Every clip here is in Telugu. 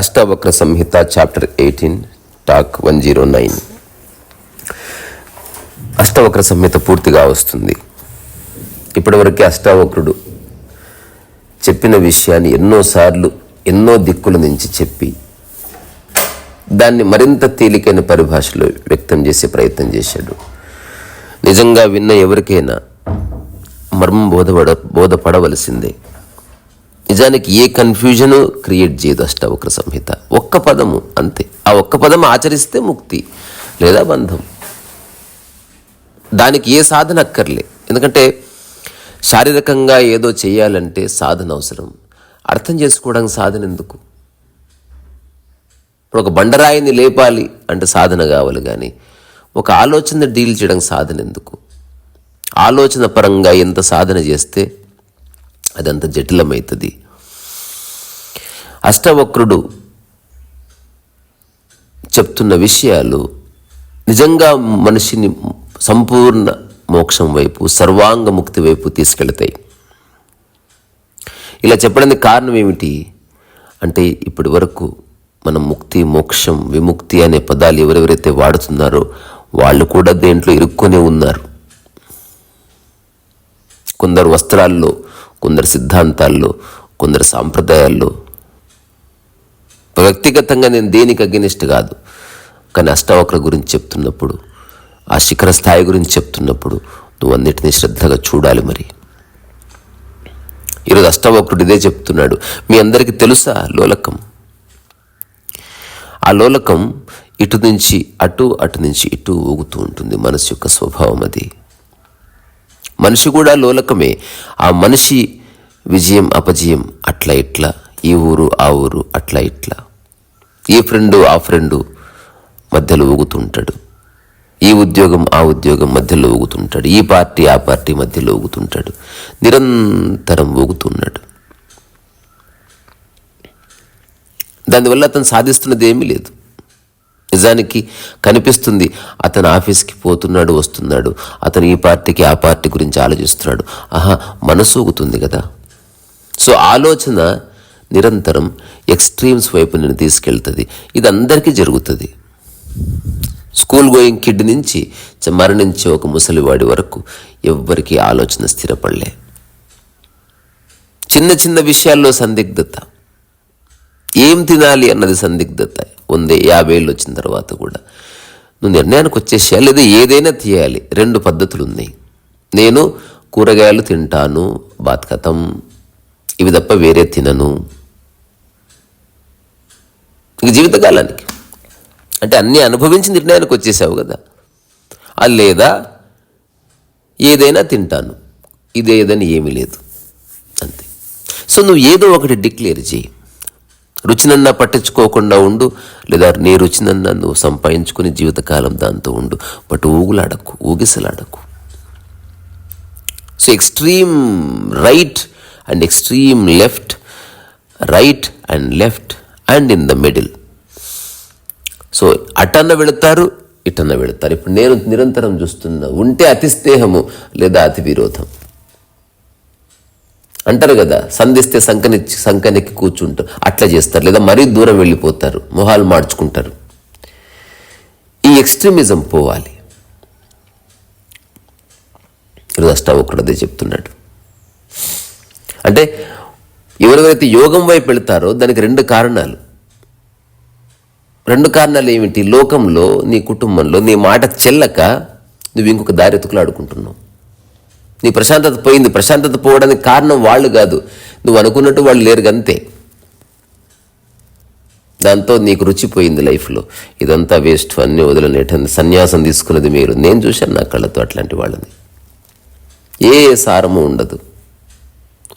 Ashtavakra Samhita chapter eighteen talk one zero nine. Ashtavakra Samhita పూర్తిగా వస్తుంది. ఇప్పటివరకే అష్టావక్రుడు చెప్పిన విషయాన్ని ఎన్నోసార్లు ఎన్నో దిక్కుల నుంచి చెప్పి దాన్ని మరింత తేలికైన పరిభాషలో వ్యక్తం చేసే ప్రయత్నం చేశాడు. నిజంగా విన్న ఎవరికైనా మర్మం బోధపడ బోధపడవలసిందే. నిజానికి ఏ కన్ఫ్యూజను క్రియేట్ చేయదు అష్టావక్ర సంహిత. ఒక్క పదము అంతే. ఆ ఒక్క పదం ఆచరిస్తే ముక్తి లేదా బంధం. దానికి ఏ సాధన అక్కర్లే. ఎందుకంటే శారీరకంగా ఏదో చేయాలంటే సాధన అవసరం. అర్థం చేసుకోవడానికి సాధన ఎందుకు? ఇప్పుడు ఒక బండరాయిని లేపాలి అంటే సాధన కావాలి కానీ ఒక ఆలోచన డీల్ చేయడం సాధన ఎందుకు? ఆలోచన పరంగా ఎంత సాధన చేస్తే అదంత జటిలమవుతుంది అష్టవక్రుడు చెప్తున్న విషయాలు నిజంగా మనిషిని సంపూర్ణ మోక్షం వైపు సర్వాంగ ముక్తి వైపు తీసుకెళ్తాయి. ఇలా చెప్పడానికి కారణం ఏమిటి? అంటే ఇప్పటి వరకు మనం ముక్తి మోక్షం విముక్తి అనే పదాలు ఎవరెవరైతే వాడుతున్నారో వాళ్ళు కూడా దేంట్లో ఇరుక్కునే ఉన్నారు. కొందరు వస్త్రాల్లో కొందరు సిద్ధాంతాల్లో కొందరు సాంప్రదాయాల్లో. వ్యక్తిగతంగా నేను దేనికి అగెనిస్ట్ కాదు. కానీ అష్టవక్ర గురించి చెప్తున్నప్పుడు ఆ శిఖర స్థాయి గురించి చెప్తున్నప్పుడు నువ్వు అన్నిటినీ శ్రద్ధగా చూడాలి మరి. ఈరోజు అష్టవక్రుడు ఇదే చెప్తున్నాడు. మీ అందరికీ తెలుసా లోలకం? ఆ లోలకం ఇటు నుంచి అటు అటు నుంచి ఇటు ఊగుతూ ఉంటుంది మనసు యొక్క స్వభావం అది. మనిషి కూడా లోలకమే. ఆ మనిషి విజయం అపజయం అట్లా ఇట్లా. ఈ ఊరు ఆ ఊరు అట్లా ఇట్లా. ఈ ఫ్రెండు ఆ ఫ్రెండు మధ్యలో ఊగుతుంటాడు. ఈ ఉద్యోగం ఆ ఉద్యోగం మధ్యలో ఊగుతుంటాడు. ఈ పార్టీ ఆ పార్టీ మధ్యలో ఊగుతుంటాడు. నిరంతరం ఊగుతున్నాడు. దానివల్ల అతను సాధిస్తున్నది ఏమీ లేదు. నిజానికి కనిపిస్తుంది. అతను ఆఫీస్కి పోతున్నాడు వస్తున్నాడు. అతను ఈ పార్టీకి ఆ పార్టీ గురించి ఆలోచిస్తున్నాడు. ఆహా మనసు ఊగుతుంది కదా. సో ఆలోచన నిరంతరం ఎక్స్ట్రీమ్స్ వైపు నేను తీసుకెళ్తుంది. ఇది అందరికీ జరుగుతుంది. స్కూల్ గోయింగ్ కిడ్ నుంచి మరణించే ఒక ముసలివాడి వరకు ఎవ్వరికీ ఆలోచన స్థిరపడలే. చిన్న చిన్న విషయాల్లో సందిగ్ధత. ఏం తినాలి అన్నది సందిగ్ధత. ఉంది. యాభై ఏళ్ళు వచ్చిన తర్వాత కూడా. నువ్వు నిర్ణయానికి వచ్చేసేయాలి లేదా ఏదైనా తీయాలి. రెండు పద్ధతులు ఉన్నాయి నేను కూరగాయలు తింటాను బాత్కతం ఇవి తప్ప వేరే తినను. ఇక జీవితకాలానికి. అంటే అన్నీ అనుభవించి నిర్ణయానికి వచ్చేసావు కదా. అది లేదా ఏదైనా తింటాను. ఇదేదని ఏమీ లేదు. అంతే. సో నువ్వు ఏదో ఒకటి డిక్లేర్ చేయి. రుచినన్నా పట్టించుకోకుండా ఉండు లేదా నీ రుచినన్నా నువ్వు సంపాదించుకుని జీవితకాలం దాంతో ఉండు. బట్ ఊగులాడకు ఊగిసలాడకు. So extreme right and extreme left right and left and in the middle so అటన్న వెళతారు ఇటన్న వెళతారు. ఇప్పుడు నేను నిరంతరం చూస్తున్నా ఉంటే అతి స్నేహము లేదా అతి విరోధం అంటారు కదా సంధిస్తే సంకని సంకనికి కూర్చుంటారు అట్లా చేస్తారు. లేదా మరీ దూరం వెళ్ళిపోతారు. మొహాలు మార్చుకుంటారు. ఈ ఎక్స్ట్రీమిజం పోవాలి. ఈరోజు అష్టావకుడు అదే చెప్తున్నాడు. అంటే ఎవరెవరైతే యోగం వైపు వెళ్తారో దానికి రెండు కారణాలు. రెండు కారణాలు ఏమిటి? లోకంలో నీ కుటుంబంలో నీ మాట చెల్లక నువ్వు ఇంకొక దారి ఎతుకులాడుకుంటున్నావు నీ ప్రశాంతత పోయింది. ప్రశాంతత పోవడానికి కారణం వాళ్ళు కాదు. నువ్వు అనుకున్నట్టు వాళ్ళు లేరు అంతే దాంతో నీకు రుచిపోయింది లైఫ్లో. ఇదంతా వేస్ట్. అన్నీ వదిలినేటంది సన్యాసం తీసుకున్నది మీరు. నేను చూశాను నా కళ్ళతో అట్లాంటి వాళ్ళని. ఏ సారము ఉండదు.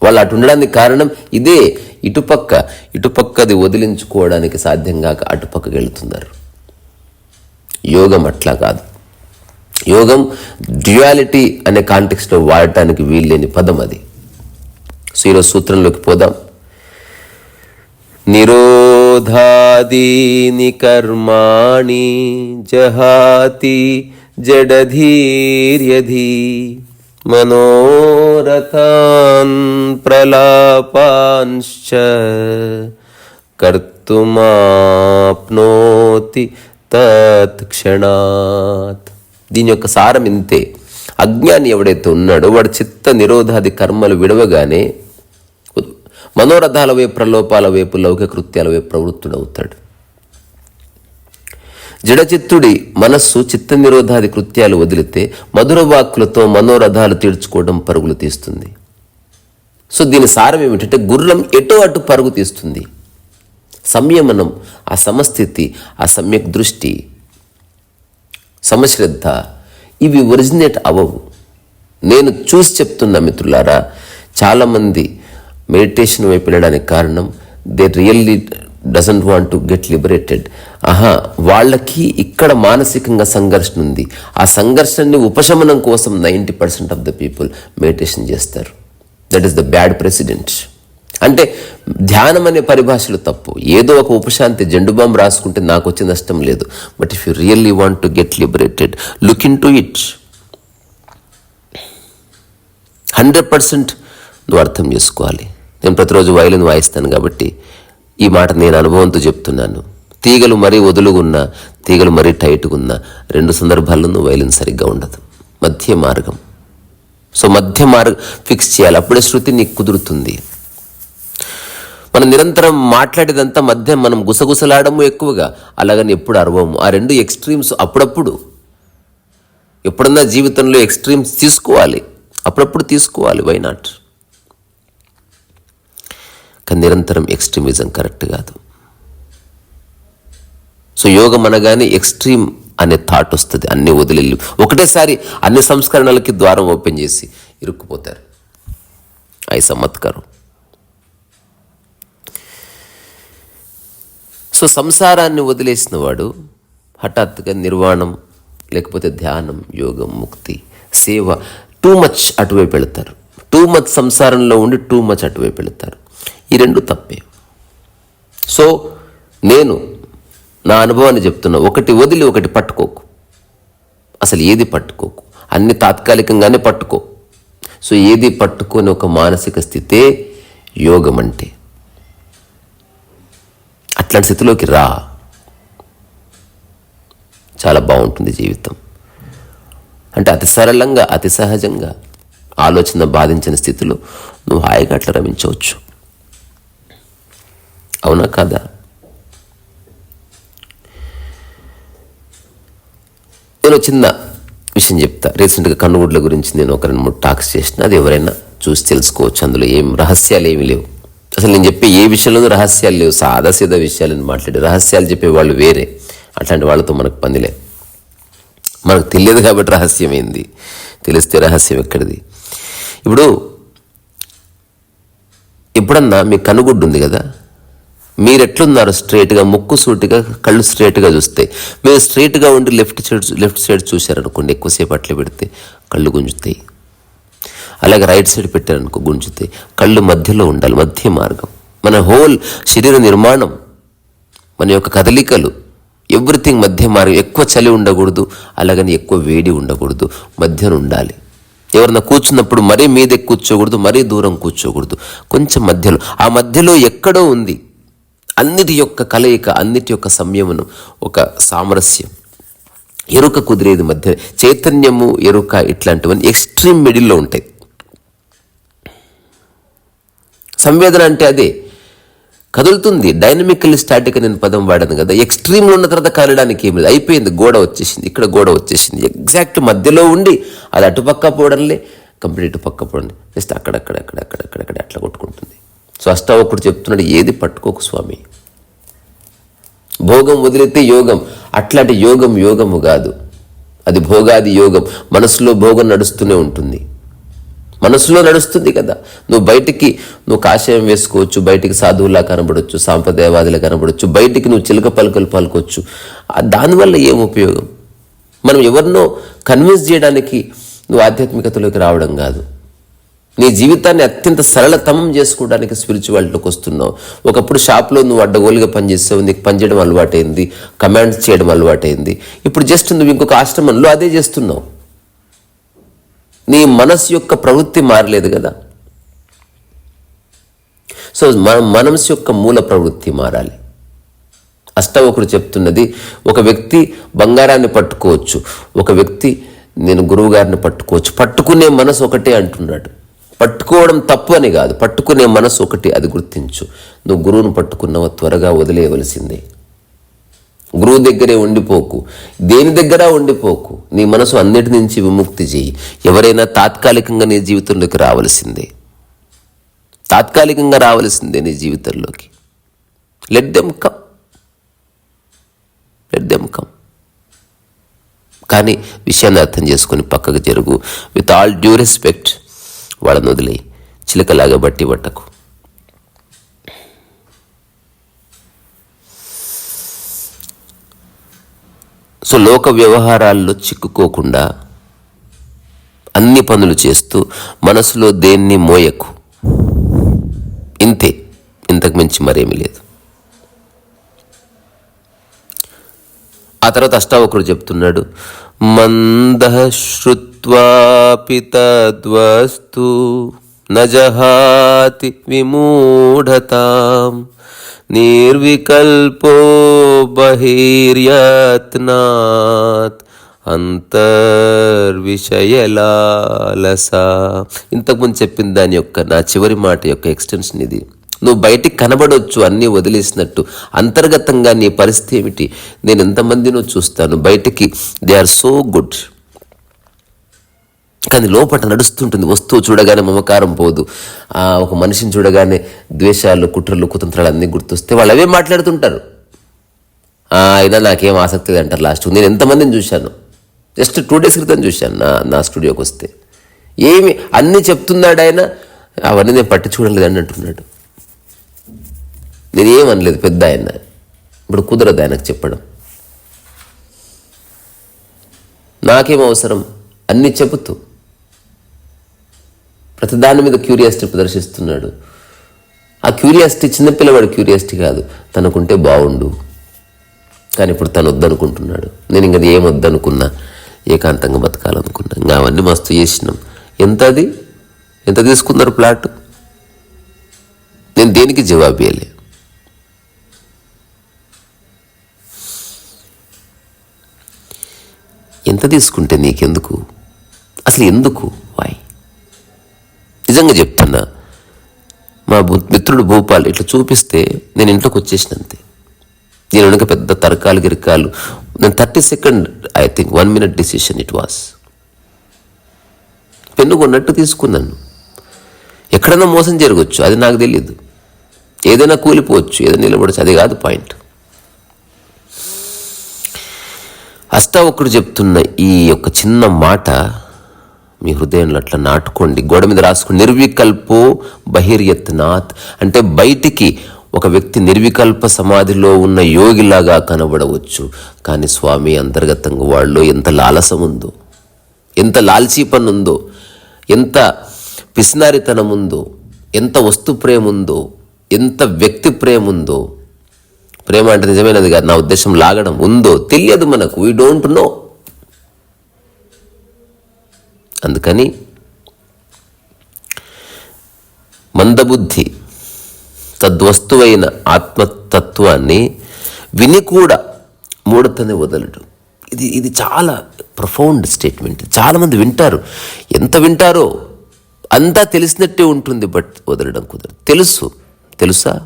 వాళ్ళు అటు ఉండడానికి కారణం ఇదే. ఇటుపక్క ఇటుపక్కది వదిలించుకోవడానికి సాధ్యం కాక అటుపక్కకి వెళుతున్నారు. యోగం అట్లా కాదు. యోగం డ్యుయాలిటీ అనే కాంటెక్స్లో వాడటానికి వీల్లేని పదం అది. సో ఈరోజు సూత్రంలోకి పోదాం. నిరోధాదీని కర్మాణి జహాతి జడధీర్యధి మనోరథాన్ ప్రలాపాంశ్చ కర్తుమాప్నోతి తత్క్షణాత్. దీని యొక్క సారం ఇంతే. అజ్ఞాని ఎవడైతే ఉన్నాడో వాడు చిత్త నిరోధాది కర్మలు విడవగానే మనోరథాల వైపు ప్రలోపాల వైపు లౌకిక కృత్యాల వైపు ప్రవృత్తుడవుతాడు జడచిత్తుడి మనస్సు చిత్త నిరోధాది కృత్యాలు వదిలితే మధుర వాక్కులతో మనోరథాలు తీర్చుకోవడం పరుగులు తీస్తుంది. సో దీని సారం ఏమిటంటే గుర్రం ఎటో అటు పరుగు తీస్తుంది. సంయమనం ఆ సమస్థితి ఆ సమ్యక్ దృష్టి సమశ్రద్ధ ఇవి ఒరిజినేట్ అవ్వవు నేను చూసి చెప్తున్నా మిత్రులారా చాలామంది మెడిటేషన్ వైపు వెళ్ళడానికి కారణం they really doesn't want to get liberated. ఆహా వాళ్ళకి ఇక్కడ మానసికంగా సంఘర్షణ ఉంది. ఆ సంఘర్షణని ఉపశమనం కోసం ninety percent of the people meditation చేస్తారు. That is the bad president. అంటే ధ్యానం అనే పరిభాషలు తప్పు. ఏదో ఒక ఉపశాంతి జెండు బాంబు రాసుకుంటే నాకు వచ్చే నష్టం లేదు. But if you really want to get liberated look into it hundred percent నువ్వు అర్థం చేసుకోవాలి. నేను ప్రతిరోజు వైలిన్ వాయిస్తాను కాబట్టి ఈ మాట నేను అనుభవంతో చెప్తున్నాను. తీగలు మరీ వదులుగున్నా తీగలు మరీ టైట్గా ఉన్నా రెండు సందర్భాల్లోనూ వైలిన్ సరిగ్గా ఉండదు. మధ్య మార్గం. సో మధ్య మార్గం ఫిక్స్ చేయాలి. అప్పుడే శృతి నీకు కుదురుతుంది. మనం నిరంతరం మాట్లాడేదంతా మధ్య మనం గుసగుసలాడము ఎక్కువగా. అలాగని ఎప్పుడు అరవము. ఆ రెండు ఎక్స్ట్రీమ్స్ అప్పుడప్పుడు. ఎప్పుడన్నా జీవితంలో ఎక్స్ట్రీమ్స్ తీసుకోవాలి. అప్పుడప్పుడు తీసుకోవాలి. వై నాట్ కానీ నిరంతరం ఎక్స్ట్రీమిజం కరెక్ట్ కాదు. సో యోగం అనగానే ఎక్స్ట్రీమ్ అనే థాట్ వస్తుంది. అన్ని వదిలి ఒకటేసారి అన్ని సంస్కరణలకి ద్వారం ఓపెన్ చేసి ఇరుక్కుపోతారు. ఐ సమ్మత్కారం. సో సంసారాన్ని వదిలేసిన వాడు హఠాత్తుగా నిర్వాణం లేకపోతే ధ్యానం యోగం ముక్తి సేవ టూ మచ్ అటువైపు వెళతారు. టూ మచ్ సంసారంలో ఉండి టూ మచ్ అటువైపు వెళతారు. ఈ రెండు తప్పే. సో నేను నా అనుభవాన్ని చెప్తున్నా ఒకటి వదిలి ఒకటి పట్టుకోకు. అసలు ఏది పట్టుకోకు? అన్ని తాత్కాలికంగానే పట్టుకో. సో ఏది పట్టుకొని ఒక మానసిక స్థితే యోగం అంటే? అట్లాంటి స్థితిలోకి రా. చాలా బాగుంటుంది జీవితం. అంటే అతి సరళంగా అతి సహజంగా ఆలోచన బాధించిన స్థితిలో నువ్వు హాయిగా అట్లా రమించవచ్చు. అవునా కాదా? నేను చిన్న విషయం చెప్తా. రీసెంట్గా కన్నుగుడ్ల గురించి నేను ఒక రెండు మూడు టాక్స్ చేసిన. అది ఎవరైనా చూసి తెలుసుకోవచ్చు. అందులో ఏం రహస్యాలు ఏమీ లేవు. అసలు నేను చెప్పే ఏ విషయంలోనూ రహస్యాలు లేవు. సాదా సీదా విషయాలను మాట్లాడి రహస్యాలు చెప్పే వాళ్ళు వేరే. అట్లాంటి వాళ్ళతో మనకు పనిలే మనకు తెలియదు కాబట్టి రహస్యం ఏంది? తెలిస్తే రహస్యం ఎక్కడిది? ఇప్పుడు ఎప్పుడన్నా మీ కనుగుడ్డు ఉంది కదా? మీరు ఎట్లున్నారు స్ట్రైట్గా? ముక్కు సూటిగా కళ్ళు స్ట్రైట్గా చూస్తే. మీరు స్ట్రైట్గా ఉండి లెఫ్ట్ సైడ్ లెఫ్ట్ సైడ్ చూశారనుకోండి ఎక్కువసేపు అట్లా పెడితే కళ్ళు గుంజుతాయి. అలాగే రైట్ సైడ్ పెట్టారనుకో గుంజితే కళ్ళు మధ్యలో ఉండాలి మధ్య మార్గం. మన హోల్ శరీర నిర్మాణం మన యొక్క కదలికలు ఎవ్రీథింగ్ మధ్య మార్గం ఎక్కువ చలి ఉండకూడదు అలాగని ఎక్కువ వేడి ఉండకూడదు మధ్యన ఉండాలి. ఎవరన్నా కూర్చున్నప్పుడు మరీ మీదే కూర్చోకూడదు మరీ దూరం కూర్చోకూడదు కొంచెం మధ్యలో. ఆ మధ్యలో ఎక్కడో ఉంది. అన్నిటి యొక్క కలయిక అన్నిటి యొక్క సంయమనం ఒక సామరస్యం. ఎరుక కుదిరేది మధ్య చైతన్యము ఎరుక ఇట్లాంటివన్నీ ఎక్స్ట్రీమ్ మిడిల్లో ఉంటాయి. సంవేదన అంటే అదే. కదులుతుంది. డైనమికల్ స్టాటిక్ నేను పదం వాడాను కదా. ఎక్స్ట్రీమ్లో ఉన్న తర్వాత కలడానికి ఏమి లేదు. అయిపోయింది. గోడ వచ్చేసింది. ఇక్కడ గోడ వచ్చేసింది. ఎగ్జాక్ట్ మధ్యలో ఉండి అది అటుపక్క పోవడంలే. కంప్లీట్ ఇటు పక్క పోవడం జస్ట్ అక్కడక్కడ అక్కడక్కడ అక్కడక్కడ అట్లా కొట్టుకుంటుంది. సో అష్టావకుడు చెప్తున్నాడు ఏది పట్టుకోకు స్వామి. భోగం వదిలితే యోగం. అట్లాంటి యోగం యోగము కాదు. అది భోగాది యోగం. మనసులో భోగం నడుస్తూనే ఉంటుంది. మనసులో నడుస్తుంది కదా. నువ్వు బయటికి నువ్వు కాషాయం వేసుకోవచ్చు బయటికి సాధువులా కనబడవచ్చు సాంప్రదాయవాదిలా కనబడవచ్చు బయటికి నువ్వు చిలక పలుకలు పలుకోవచ్చు దానివల్ల ఏం ఉపయోగం? మనం ఎవరినో కన్విన్స్ చేయడానికి నువ్వు ఆధ్యాత్మికతలోకి రావడం కాదు. నీ జీవితాన్ని అత్యంత సరళతమం చేసుకోవడానికి స్పిరిచువాలిటీలోకి వస్తున్నావు. ఒకప్పుడు షాప్లో నువ్వు అడ్డగోలుగా పనిచేస్తావు నీకు పనిచేయడం అలవాటైంది కమాండ్స్ చేయడం అలవాటైంది. ఇప్పుడు జస్ట్ నువ్వు ఇంకొక ఆశ్రమంలో అదే చేస్తున్నావు. నీ మనసు యొక్క ప్రవృత్తి మారలేదు కదా. సో మన మనసు యొక్క మూల ప్రవృత్తి మారాలి. అష్టవకుడు చెప్తున్నది ఒక వ్యక్తి బంగారాన్ని పట్టుకోవచ్చు ఒక వ్యక్తి నేను గురువుగారిని పట్టుకోవచ్చు. పట్టుకునే మనసు ఒకటే అంటున్నాడు. పట్టుకోవడం తప్పు అని కాదు పట్టుకునే మనసు ఒకటి అది గుర్తించు. నువ్వు గురువును పట్టుకున్నావు త్వరగా వదిలేయవలసిందే. గురువు దగ్గరే ఉండిపోకు. దేని దగ్గర ఉండిపోకు? నీ మనసు అన్నిటి నుంచి విముక్తి చేయి ఎవరైనా తాత్కాలికంగా నీ జీవితంలోకి రావలసిందే. తాత్కాలికంగా రావలసిందే నీ జీవితంలోకి. Let them come let them come కానీ విషయాన్ని అర్థం చేసుకొని పక్కకు జరుగు. విత్ ఆల్ డ్యూ రెస్పెక్ట్ వాళ్ళని వదిలే చిలకలాగా బట్టి పట్టకు. సో లోక వ్యవహారాల్లో చిక్కుకోకుండా అన్ని పనులు చేస్తూ మనసులో దేన్ని మోయకు. ఇంతే. ఇంతకు మించి మరేమీ లేదు. ఆ తర్వాత అష్టావకుడు చెప్తున్నాడు మంద శ్రుత్వాపి నజహాతి విమూఢతాం నిర్వికల్పో బహిర్యత్నాత్ అంతర్విషయలాలస ఇంతకుముందు చెప్పిన దాని యొక్క నా చివరి మాట యొక్క ఎక్స్టెన్షన్ ఇది. నువ్వు బయటికి కనబడవచ్చు అన్నీ వదిలేసినట్టు. అంతర్గతంగా నీ పరిస్థితి ఏమిటి? నేను ఎంతమందినో చూస్తాను. బయటికి దే ఆర్ సో గుడ్ కానీ లోపల నడుస్తుంటుంది వస్తువు చూడగానే మమకారం పోదు. ఆ, ఒక మనిషిని చూడగానే ద్వేషాలు కుట్రలు కుతంత్రాలు అన్నీ గుర్తొస్తే వాళ్ళు అవే మాట్లాడుతుంటారు. అయినా నాకేం ఆసక్తి లేదు అంటారు లాస్ట్. నేను ఎంతమందిని చూశాను? జస్ట్ టూ డేస్ క్రితం చూశాను నా నా స్టూడియోకి వస్తే. ఏమి అన్నీ చెప్తున్నాడు ఆయన అవన్నీ నేను పట్టి చూడలేదని అంటున్నాడు. నేను ఏమనలేదు పెద్ద ఆయన. ఇప్పుడు కుదరదు ఆయనకు చెప్పడం. నాకేం అవసరం? అన్నీ చెబుతూ. ప్రతిదాని మీద క్యూరియాసిటీ ప్రదర్శిస్తున్నాడు. ఆ క్యూరియాసిటీ చిన్నపిల్లవాడు క్యూరియాసిటీ కాదు. తనకుంటే బాగుండు కానీ ఇప్పుడు తను వద్దనుకుంటున్నాడు. నేను ఇంకది ఏం వద్దనుకున్నా ఏకాంతంగా బతకాలనుకున్నా. ఇంకా అవన్నీ మస్తు చేసినాం. ఎంత అది ఎంత తీసుకున్నారు ప్లాట్? నేను దేనికి జవాబు ఇవ్వలే ఎంత తీసుకుంటే నీకెందుకు? అసలు ఎందుకు? నిజంగా చెప్తున్నా. మా మిత్రుడు భూపాల్ ఇట్లా చూపిస్తే నేను ఇంట్లోకి వచ్చేసినంతే దీని నేను వెనుక పెద్ద తరకాలు గిరకాలు. నేను thirty second I think one minute decision it was. Pen కొన్నట్టు తీసుకున్నాను ఎక్కడైనా మోసం జరగచ్చు అది నాకు తెలియదు ఏదైనా కూలిపోవచ్చు ఏదైనా నిలబడచ్చు అది కాదు పాయింట్. అష్టావకుడు చెప్తున్న ఈ యొక్క చిన్న మాట మీ హృదయంలో అట్లా నాటుకోండి. గోడ మీద రాసుకోండి నిర్వికల్పో బహిర్యత్నాథ్ అంటే బయటికి ఒక వ్యక్తి నిర్వికల్ప సమాధిలో ఉన్న యోగిలాగా కనబడవచ్చు. కానీ స్వామి అంతర్గతంగా వాళ్ళు ఎంత లాలసం ఉందో ఎంత లాల్చీపన్ ఉందో ఎంత పిసినారితనం ఉందో ఎంత వస్తు ప్రేమ ఉందో ఎంత వ్యక్తి ప్రేమ ఉందో ప్రేమ అంటే నిజమైనది కాదు నా ఉద్దేశం లాగడం ఉందో తెలియదు మనకు. వీ డోంట్ నో అందుకని మందబుద్ధి తద్వస్తువైన ఆత్మతత్వాన్ని విని కూడా మూఢతని వదలడు. ఇది ఇది చాలా ప్రొఫౌండ్ స్టేట్మెంట్. చాలామంది వింటారు. ఎంత వింటారో అంతా తెలిసినట్టే ఉంటుంది బట్ వదలడం కుదరదు. తెలుసు. తెలుసా?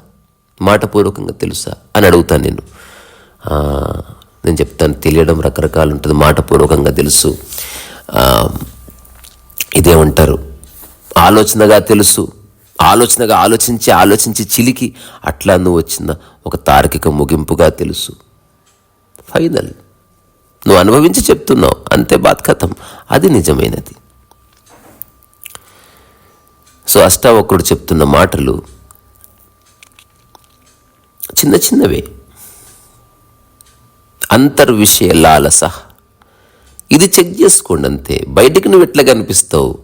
మాటపూర్వకంగా తెలుసా? అని అడుగుతాను నేను. నేను చెప్తాను. తెలియడం రకరకాలు ఉంటుంది. మాటపూర్వకంగా తెలుసు. ఇదేమంటారు ఆలోచనగా తెలుసు. ఆలోచనగా ఆలోచించి ఆలోచించి చిలికి అట్లా నువ్వు వచ్చిన ఒక తార్కిక ముగింపుగా తెలుసు. ఫైనల్ నువ్వు అనుభవించి చెప్తున్నావు. అంతే బాత్ కథం అది నిజమైనది. సో అష్టావకుడు చెప్తున్న మాటలు చిన్న చిన్నవే. అంతర్విషయ లాలస. ఇది చెక్ చేసుకోండి అంతే. బయటికి నువ్వు ఎట్లా కనిపిస్తావు?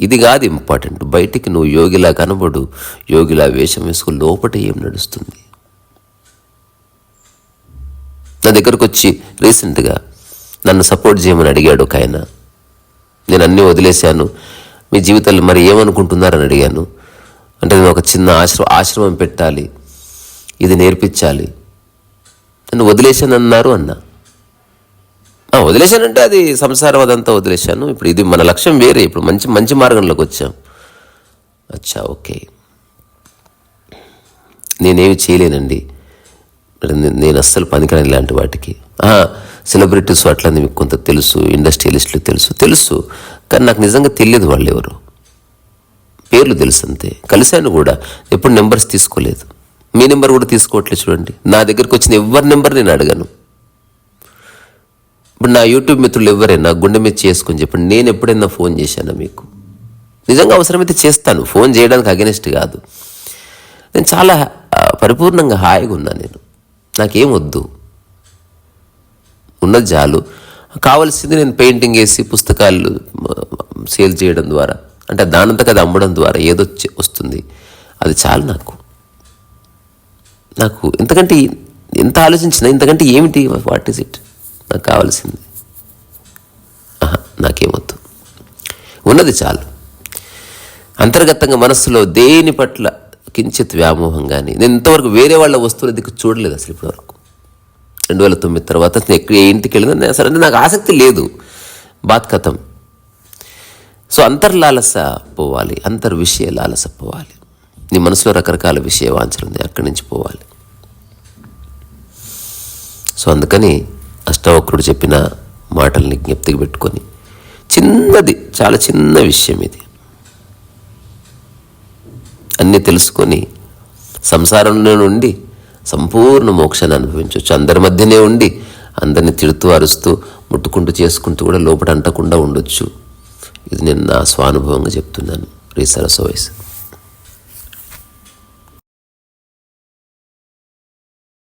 ఇది కాదు ఇంపార్టెంట్. బయటికి నువ్వు యోగిలా కనబడు యోగిలా వేషం వేసుకుని లోపట ఏం నడుస్తుంది? నా దగ్గరకు వచ్చి రీసెంట్గా నన్ను సపోర్ట్ చేయమని అడిగాడు ఒక ఆయన. నేను అన్నీ వదిలేశాను. మీ జీవితాలు మరి ఏమనుకుంటున్నారని అడిగాను. అంటే నేను ఒక చిన్న ఆశ్రమం ఆశ్రమం పెట్టాలి. ఇది నేర్పించాలి. నన్ను వదిలేశానన్నారు అన్నా. వదిలేశానంటే అది సంసారం అదంతా వదిలేశాను. ఇప్పుడు ఇది మన లక్ష్యం వేరే. ఇప్పుడు మంచి మంచి మార్గంలోకి వచ్చాం. అచ్చా ఓకే. నేనేమి చేయలేనండి. నేను అస్సలు పనికిరాని ఇలాంటి వాటికి. సెలబ్రిటీస్ అట్లా మీకు కొంత తెలుసు ఇండస్ట్రియలిస్టులు తెలుసు. తెలుసు కానీ నాకు నిజంగా తెలియదు వాళ్ళు ఎవరు పేర్లు తెలుసు అంతే. కలిశాను కూడా. ఎప్పుడు నెంబర్స్ తీసుకోలేదు. మీ నెంబర్ కూడా తీసుకోవట్లేదు చూడండి. నా దగ్గరికి వచ్చిన ఎవరి నెంబర్ నేను అడగను. ఇప్పుడు నా యూట్యూబ్ మిత్రులు ఎవరైనా గుండె మీద చేసుకొని చెప్పండి నేను ఎప్పుడైనా ఫోన్ చేశానా మీకు? నిజంగా అవసరమైతే చేస్తాను ఫోన్ చేయడానికి అగెనిస్ట్ కాదు. నేను చాలా పరిపూర్ణంగా హాయిగా ఉన్నా నేను. నాకేం వద్దు. ఉన్నది చాలు. కావాల్సింది నేను పెయింటింగ్ వేసి పుస్తకాలు సేల్ చేయడం ద్వారా అంటే దానంతకు అది అమ్మడం ద్వారా ఏదో వస్తుంది. అది చాలు నాకు. నాకు ఎంతకంటే ఎంత ఆలోచించినా ఇంతకంటే ఏమిటి వాట్ ఈస్ ఇట్? నాకు కావాల్సింది. ఆహా, నాకేమొద్దు. ఉన్నది చాలు. అంతర్గతంగా మనస్సులో దేని పట్ల కించిత్ వ్యామోహం కానీ నేను ఇంతవరకు వేరే వాళ్ళ వస్తువుల దిక్కు చూడలేదు అసలు ఇప్పటివరకు. రెండు వేల తొమ్మిది తర్వాత నేను ఎక్కడ ఏ ఇంటికి వెళ్ళినా నేను అసలు అంటే నాకు ఆసక్తి లేదు. బాత్ కథం. సో అంతర్లాలస పోవాలి అంతర్ విషయ లాలస పోవాలి. నీ మనసులో రకరకాల విషయ వాంఛలు ఉంది అక్కడి నుంచి పోవాలి. సో అందుకని అష్టవక్రుడు చెప్పిన మాటల్ని జ్ఞప్తికి పెట్టుకొని చిన్నది చాలా చిన్న విషయం ఇది. అన్నీ తెలుసుకొని సంసారంలో నుండి సంపూర్ణ మోక్షాన్ని అనుభవించవచ్చు అందరి మధ్యనే ఉండి అందరిని తిడుతూ అరుస్తూ ముట్టుకుంటూ చేసుకుంటూ కూడా లోపల అంటకుండా ఉండొచ్చు. ఇది నేను నా స్వానుభవంగా చెప్తున్నాను. రీ వయసు.